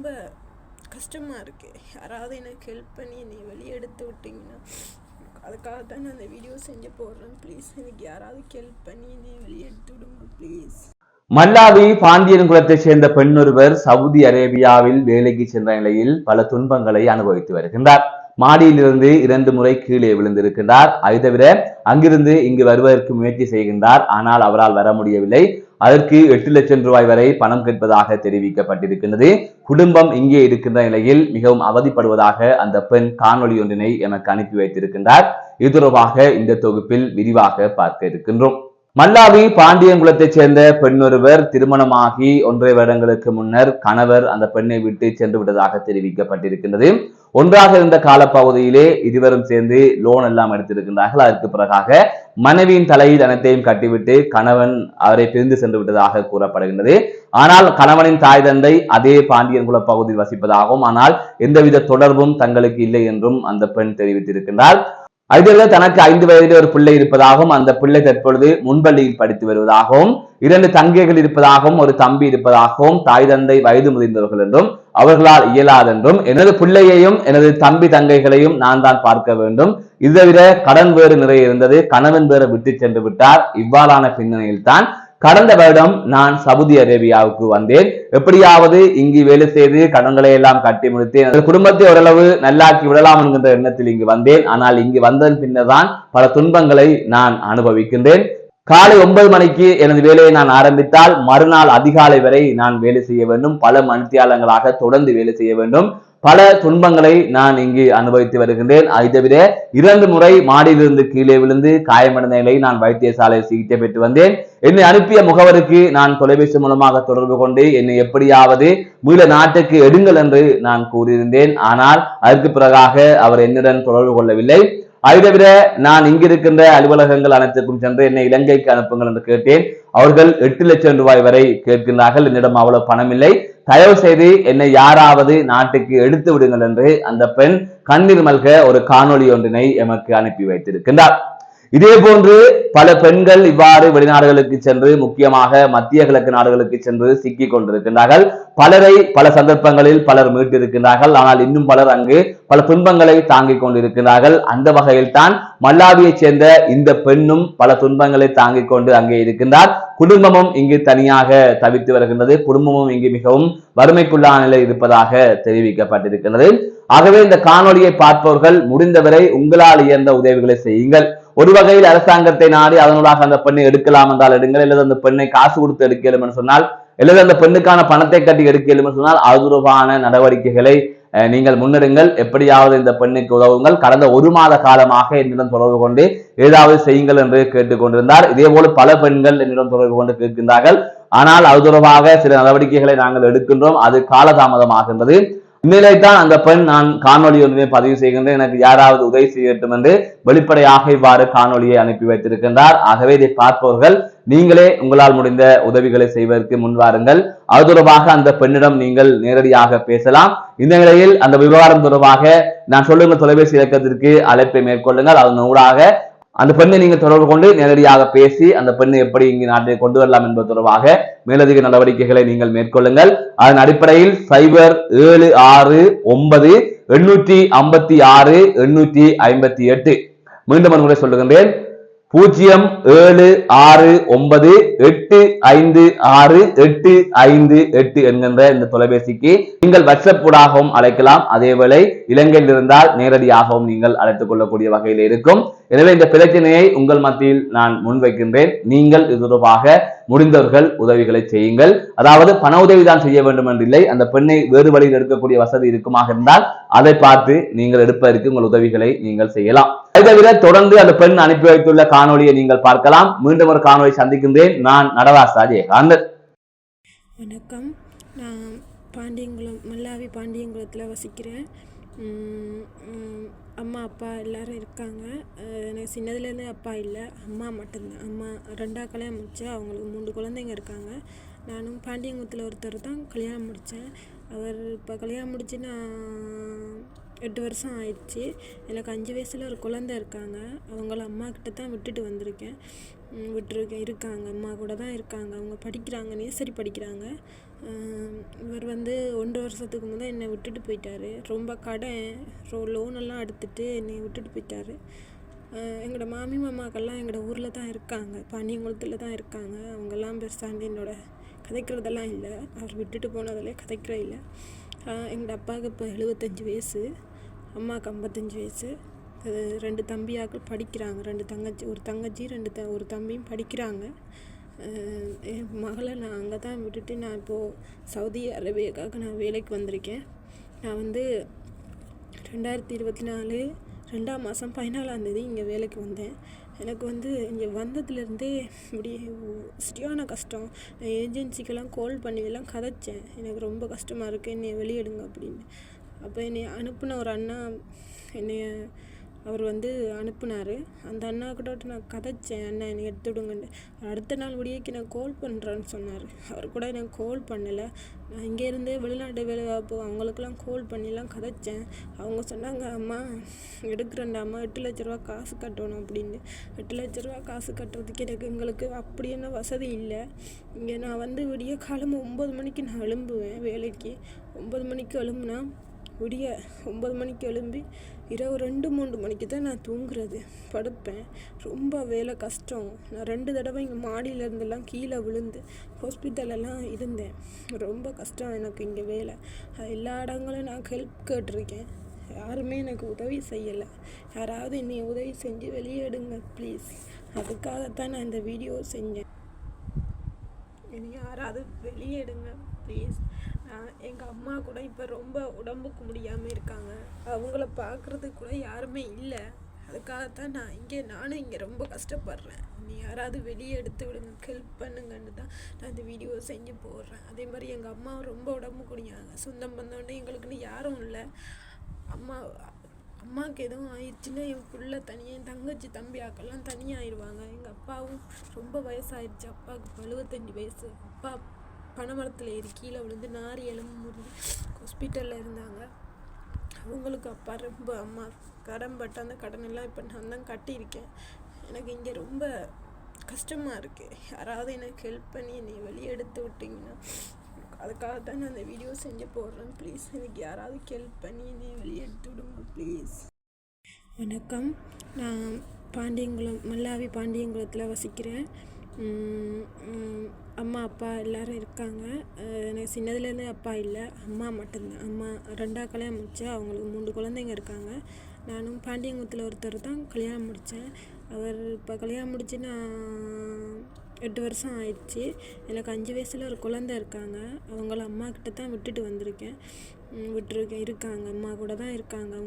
ரொம்ப கஷ்டமாக இருக்குது யாராவது எனக்கு ஹெல்ப் பண்ணி என்னை வெளியே எடுத்து விட்டிங்கன்னா அதுக்காக தான் நான் அந்த வீடியோ செஞ்சு போடுறேன். ப்ளீஸ் எனக்கு யாராவது ஹெல்ப் பண்ணி என்னை வெளியே எடுத்து விடுங்க ப்ளீஸ் மல்லாவி பாண்டியன் குலத்தைச் சேர்ந்த பெண் ஒருவர் சவுதி அரேபியாவில் வேலைக்கு சென்ற நிலையில் பல துன்பங்களை அனுபவித்து வருகின்றார். மாடியிலிருந்து இரண்டு முறை கீழே விழுந்திருக்கின்றார். அதை தவிர அங்கிருந்து இங்கு வருவதற்கு முயற்சி செய்கின்றார். ஆனால் அவரால் வர முடியவில்லை. அதற்கு எட்டு லட்சம் ரூபாய் வரை பணம் கேட்பதாக தெரிவிக்கப்பட்டிருக்கின்றது. குடும்பம் இங்கே இருக்கின்ற நிலையில் மிகவும் அவதிப்படுவதாக அந்த பெண் காணொளி ஒன்றினை எனக்கு அனுப்பி வைத்திருக்கின்றார். இது தொடர்பாக இந்த தொகுப்பில் விரிவாக பார்க்க இருக்கின்றோம். மல்லாவி பாண்டியங்குளத்தைச் சேர்ந்த பெண்ணொருவர் திருமணமாகி ஒன்றரை வருடங்களுக்கு முன்னர் கணவர் அந்த பெண்ணை விட்டு சென்று விட்டதாக தெரிவிக்கப்பட்டிருக்கின்றது. ஒன்றாக இருந்த காலப்பகுதியிலே இருவரும் சேர்ந்து லோன் எல்லாம் எடுத்திருக்கின்றார்கள். அதற்கு பிறகாக மனைவியின் தலையில் அனைத்தையும் கட்டிவிட்டு கணவன் அவரை பிரிந்து சென்று விட்டதாக கூறப்படுகின்றது. ஆனால் கணவனின் தாய் தந்தை அதே பாண்டியன்குல பகுதியில் வசிப்பதாகவும் ஆனால் எந்தவித தொடர்பும் தங்களுக்கு இல்லை என்றும் அந்த பெண் தெரிவித்திருக்கின்றார் அதில் தனக்கு ஐந்து வயதில் ஒரு பிள்ளை இருப்பதாகவும் அந்த பிள்ளை தற்பொழுது முன்பள்ளியில் படித்து வருவதாகவும் இரண்டு தங்கைகள் இருப்பதாகவும் ஒரு தம்பி இருப்பதாகவும் தாய் தந்தை வயது முதிர்ந்தவர்கள் என்றும் அவர்களால் இயலாதென்றும் எனது பிள்ளையையும் எனது தம்பி தங்கைகளையும் நான் தான் பார்க்க வேண்டும். இதை விட கடன் வேறு நிறைய இருந்தது. கணவன் வேறு விட்டு சென்று விட்டார். இவ்வாறான பின்னணியில் தான் கடந்த வருடம் நான் சவுதி அரேபியாவுக்கு வந்தேன். எப்படியாவது இங்கு வேலை செய்து கடன்களை எல்லாம் கட்டி முடித்தேன். குடும்பத்தை ஓரளவு நல்லாக்கி விடலாம் என்கின்ற எண்ணத்தில் இங்கு வந்தேன். ஆனால் இங்கு வந்ததன் பின்னர் தான் பல துன்பங்களை நான் அனுபவிக்கின்றேன். காலை ஒன்பது மணிக்கு எனது வேலையை நான் ஆரம்பித்தால் மறுநாள் அதிகாலை வரை நான் வேலை செய்ய வேண்டும். பல மணித்தியாலங்களாக தொடர்ந்து வேலை செய்ய வேண்டும். பல துன்பங்களை நான் இங்கு அனுபவித்து வருகின்றேன். அதை தவிர இரண்டு முறை மாடியிலிருந்து கீழே விழுந்து காயமடைந்த நிலை நான் வைத்தியசாலையில் சிகிச்சை பெற்று வந்தேன். என்னை அனுப்பிய முகவருக்கு நான் தொலைபேசி மூலமாக தொடர்பு கொண்டு என்னை எப்படியாவது மீள நாட்டுக்கு எடுங்கள் என்று நான் கூறியிருந்தேன். ஆனால் அதற்கு பிறகாக அவர் என்னுடன் தொடர்பு கொள்ளவில்லை. அதை தவிர நான் இங்கிருக்கின்ற அலுவலகங்கள் அனைத்திற்கும் சென்று என்னை இலங்கைக்கு அனுப்புங்கள் என்று கேட்டேன். அவர்கள் எட்டு லட்சம் ரூபாய் வரை கேட்கின்றார்கள். என்னிடம் அவ்வளவு பணம் இல்லை தயவு செய்து என்னை யாராவது நாட்டுக்கு எடுத்து விடுங்கள் என்று அந்த பெண் கண்ணீர் மல்க ஒரு காணொளி ஒன்றினை எமக்கு அனுப்பி வைத்திருக்கின்றார். இதே போன்று பல பெண்கள் இவ்வாறு வெளிநாடுகளுக்கு சென்று முக்கியமாக மத்திய கிழக்கு நாடுகளுக்கு சென்று சிக்கிக் கொண்டிருக்கின்றார்கள். பலரை பல சந்தர்ப்பங்களில் பலர் மீட்டிருக்கின்றார்கள். ஆனால் இன்னும் பலர் அங்கு பல துன்பங்களை தாங்கிக் கொண்டிருக்கிறார்கள் அந்த வகையில் தான் மல்லாவியைச் சேர்ந்த இந்த பெண்ணும் பல துன்பங்களை தாங்கிக் கொண்டு அங்கே இருக்கின்றார். குடும்பமும் இங்கு தனியாக தவித்து வருகின்றது. குடும்பமும் இங்கு மிகவும் வறுமைக்குள்ளான நிலை இருப்பதாக தெரிவிக்கப்பட்டிருக்கிறது ஆகவே இந்த காணொளியை பார்ப்பவர்கள் முடிந்தவரை உங்களால் இயன்ற உதவிகளை செய்யுங்கள். ஒரு வகையில் அரசாங்கத்தை நாடி அதனூடாக அந்த பெண்ணை எடுக்கலாம் என்றால் எடுங்கள். அல்லது அந்த பெண்ணை காசு கொடுத்து எடுக்கலும் என்று சொன்னால் அல்லது அந்த பெண்ணுக்கான பணத்தை கட்டி எடுக்கலும் என்று சொன்னால் அது தொடர்பான நடவடிக்கைகளை நீங்கள் முன்னெடுங்கள். எப்படியாவது இந்த பெண்ணுக்கு உதவுங்கள். கடந்த ஒரு மாத காலமாக என்னிடம் தொடர்பு கொண்டு ஏதாவது செய்யுங்கள் என்று கேட்டுக்கொண்டிருந்தார் இதே போல பல பெண்கள் என்னிடம் தொடர்பு கொண்டு கேட்கின்றார்கள். ஆனால் அது தொடர்பாக சில நடவடிக்கைகளை நாங்கள் எடுக்கின்றோம். அது காலதாமதமாகின்றது. இந்நிலை தான் அந்த பெண் நான் காணொலி ஒன்றினை பதிவு செய்கின்றேன். எனக்கு யாராவது உதவி செய்யட்டும் என்று வெளிப்படையாக இவ்வாறு காணொலியை அனுப்பி வைத்திருக்கின்றார். ஆகவே இதை பார்ப்பவர்கள் நீங்களே உங்களால் முடிந்த உதவிகளை செய்வதற்கு முன்வாருங்கள் அது தொடர்பாக அந்த பெண்ணிடம் நீங்கள் நேரடியாக பேசலாம். இந்த நிலையில் அந்த விவகாரம் தொடர்பாக நான் சொல்லுங்கள் தொலைபேசி இலக்கத்திற்கு அழைப்பை மேற்கொள்ளுங்கள். அதன் ஊடாக அந்த பெண்ணை நீங்கள் தொடர்பு கொண்டு நேரடியாக பேசி அந்த பெண்ணை எப்படி இங்கு நாட்டை கொண்டு வரலாம் என்பது தொடர்பாக மேலதிக நடவடிக்கைகளை நீங்கள் மேற்கொள்ளுங்கள். அதன் அடிப்படையில் சைபர் ஏழு ஆறு ஒன்பது எண்ணூற்றி ஐம்பத்தி ஆறு எண்ணூற்றி ஐம்பத்தி எட்டு. மீண்டும் ஒரு முறை சொல்லுகின்றேன். பூஜ்ஜியம் ஏழு ஆறு ஒன்பது எட்டு ஐந்து ஆறு எட்டு ஐந்து எட்டு என்கின்ற இந்த தொலைபேசிக்கு நீங்கள் வாட்ஸ்அப் ஊடாகவும் அழைக்கலாம். அதேவேளை இலங்கையில் இருந்தால் நேரடியாகவும் நீங்கள் அழைத்துக் கொள்ளக்கூடிய வகையில் இருக்கும். எனவே இந்த பிரச்சனையை உங்கள் மத்தியில் நான் முன்வைக்கின்றேன். நீங்கள் இது தொடர்பாக முடிந்தவர்கள் உதவிகளை செய்யுங்கள். அதாவது பண உதவி தான் செய்ய வேண்டும் என்றில்லை. அந்த பெண்ணை வேறு வழியில் எடுக்கக்கூடிய வசதி இருக்குமாக இருந்தால் அதை பார்த்து நீங்கள் எடுப்பதற்கு உங்கள் உதவிகளை நீங்கள் செய்யலாம். அதை தவிர தொடர்ந்து அந்த பெண் அனுப்பி வைத்துள்ள காணொளியை நீங்கள் பார்க்கலாம். மீண்டும் ஒரு காணொளி சந்திக்கின்றேன். நான் நடராசா ஜெயகாந்தன். வணக்கம். நான் பாண்டியங்குளம் மல்லாவி பாண்டியங்குளத்தில் வசிக்கிறேன். அம்மா அப்பா எல்லாரும் இருக்காங்க. எனக்கு சின்னதுலேருந்தே அப்பா இல்லை. அம்மா மட்டும்தான். அம்மா ரெண்டா கல்யாணம் முடித்தேன் அவங்களுக்கு மூணு குழந்தைங்க இருக்காங்க. நானும் பாண்டியங்குளத்தில் ஒருத்தர் தான் கல்யாணம் முடித்தேன் அவர் இப்போ கல்யாணம் முடிச்சு நான் எட்டு வருஷம் ஆயிடுச்சு. எனக்கு அஞ்சு வயசில் ஒரு குழந்தை இருக்காங்க. அவங்கள அம்மா கிட்ட தான் விட்டுட்டு வந்திருக்கேன். விட்டுருக்கேன் இருக்காங்க. அம்மா கூட தான் இருக்காங்க. அவங்க படிக்கிறாங்க. நேசரி படிக்கிறாங்க? இவர் வந்து ஒன்றரை வருஷத்துக்கு முதல் என்னை விட்டுட்டு போயிட்டார். ரொம்ப கடன் ரோ லோனெல்லாம் எடுத்துகிட்டு என்னை விட்டுட்டு போயிட்டாரு. எங்களோட மாமி மாமாக்கெல்லாம் எங்களோட ஊரில் தான் இருக்காங்க. பாண்டியங்குளத்தில் தான் இருக்காங்க. அவங்கெல்லாம் பெருசாண்டு என்னோட கதைக்கிறதெல்லாம் இல்லை. அவர் விட்டுட்டு போனதில் கதைக்கிற இல்லை. எங்களோட அப்பாவுக்கு இப்போ எழுபத்தஞ்சி வயசு. அம்மாவுக்கு ஐம்பத்தஞ்சு வயசு. ரெண்டு தம்பியாக்கள் படிக்கிறாங்க. ரெண்டு தங்கச்சி ஒரு தங்கச்சி ரெண்டு த ஒரு தம்பியும் படிக்கிறாங்க. என் மகளை நான் அங்கே தான் விட்டுட்டு நான் இப்போது சவுதி அரேபியாவுக்காக நான் வேலைக்கு வந்திருக்கேன். நான் வந்து ரெண்டாயிரத்தி இருபத்தி நாலு ரெண்டாம் மாதம் பதினாலாந்தேதி இங்கே வேலைக்கு வந்தேன். எனக்கு வந்து இங்கே வந்ததுலேருந்தே இப்படி சரியான கஷ்டம். நான் ஏஜென்சிக்கெல்லாம் கால் பண்ணி எல்லாம் கதைச்சேன். எனக்கு ரொம்ப கஷ்டமாக இருக்குது என்னை வெளியிடுங்க அப்படின்னு. அப்போ என்னை அனுப்பின ஒரு அண்ணா என்னைய அவர் வந்து அனுப்புனார். அந்த அண்ணா கூட நான் கதைச்சேன் அண்ணா என்னை எடுத்து விடுங்கன்னு அடுத்த நாள் விடியக்கு நான் கால் பண்ணுறேன்னு சொன்னார். அவர் கூட எனக்கு கால் பண்ணலை. நான் இங்கேருந்தே வெளிநாட்டு வேலை அப்போ அவங்களுக்கெல்லாம் கால் பண்ணிலாம் கதைச்சேன். அவங்க சொன்னாங்க அம்மா எடுக்கிறேன்டா அம்மா எட்டு லட்ச ரூபா காசு கட்டணும் அப்படின்னு. எட்டு லட்ச ரூபா காசு கட்டுறதுக்கு எனக்கு எங்களுக்கு அப்படி என்ன வசதி இல்லை. இங்கே நான் வந்து விடிய காலம் ஒம்பது மணிக்கு நான் எழும்புவேன் வேலைக்கு. ஒம்பது மணிக்கு எழும்புனா விடிய ஒம்பது மணிக்கு எழும்பி இரவு ரெண்டு மூணு மணிக்கு தான் நான் தூங்குறது. படுப்பேன். ரொம்ப வேலை கஷ்டம். நான் ரெண்டு தடவை இங்கே மாடியிலேருந்துலாம் கீழே விழுந்து ஹாஸ்பிட்டலெல்லாம் இருந்தேன். ரொம்ப கஷ்டம் எனக்கு இங்கே வேலை. அது எல்லா இடங்களும் நான் ஹெல்ப் கேட்டிருக்கேன். யாருமே எனக்கு உதவி செய்யலை. யாராவது என்னை உதவி செஞ்சு வெளியேடுங்க ப்ளீஸ் அதுக்காகத்தான் நான் இந்த வீடியோ செஞ்சேன். என்னை யாராவது வெளியேடுங்க ப்ளீஸ் எங்கள் அம்மா கூட இப்போ ரொம்ப உடம்புக்கு முடியாமல் இருக்காங்க. அவங்கள பார்க்குறதுக்கு கூட யாருமே இல்லை. அதுக்காகத்தான் நான் இங்கே நானும் இங்கே ரொம்ப கஷ்டப்படுறேன். நீ யாராவது வெளியே எடுத்து விடுங்க ஹெல்ப் பண்ணுங்கன்னு தான் நான் இந்த வீடியோ செஞ்சு போடுறேன். அதே மாதிரி எங்கள் அம்மா ரொம்ப உடம்பு குடியாங்க சொந்தம் பந்தோன்னு எங்களுக்குன்னு யாரும் இல்லை. அம்மா அம்மாவுக்கு எதுவும் ஆயிடுச்சுன்னா என் பிள்ளை தனியாக என் தங்கச்சி தம்பி ஆக்கெல்லாம் தனியாகிடுவாங்க எங்கள் அப்பாவும் ரொம்ப வயசாயிடுச்சு. அப்பாவுக்கு இப்போ எழுபத்தஞ்சி வயசு. அப்பா பனைமரத்தில் ஏறி கீழே விழுந்து நாரி எலும்பு முறிஞ்சு ஹாஸ்பிட்டலில் இருந்தாங்க. அவங்களுக்கு அப்பா ரொம்ப அம்மா கடன் பட்ட அந்த கடன் எல்லாம் இப்போ நான் தான் கட்டியிருக்கேன். எனக்கு இங்கே ரொம்ப கஷ்டமாக இருக்குது யாராவது எனக்கு ஹெல்ப் பண்ணி என்னை வெளியே எடுத்து விட்டிங்கன்னா அதுக்காக தான் நான் அந்த வீடியோ செஞ்சு போடுறேன். ப்ளீஸ் எனக்கு யாராவது ஹெல்ப் பண்ணி என்னை வெளியே எடுத்து விடுங்க ப்ளீஸ் வணக்கம். நான் பாண்டியங்குளம் மல்லாவி பாண்டியங்குளத்தில் வசிக்கிறேன். அம்மா அப்பா எல்லாரும் இருக்காங்க. எனக்கு சின்னதுலேருந்தே அப்பா இல்லை. அம்மா மட்டும்தான். அம்மா ரெண்டாக கல்யாணம் முடித்தேன் அவங்களுக்கு மூணு குழந்தைங்க இருக்காங்க. நானும் பாண்டியங்குளத்தில் ஒருத்தர் தான் கல்யாணம் முடித்தேன் அவர் இப்போ கல்யாணம் முடிச்சு நான் எட்டு வருஷம் ஆயிடுச்சு. எனக்கு அஞ்சு வயசில் ஒரு குழந்த இருக்காங்க. அவங்கள அம்மா கிட்ட தான் விட்டுட்டு வந்திருக்கேன். விட்டுருக்கேன். இருக்காங்க. அம்மா கூட தான் இருக்காங்க.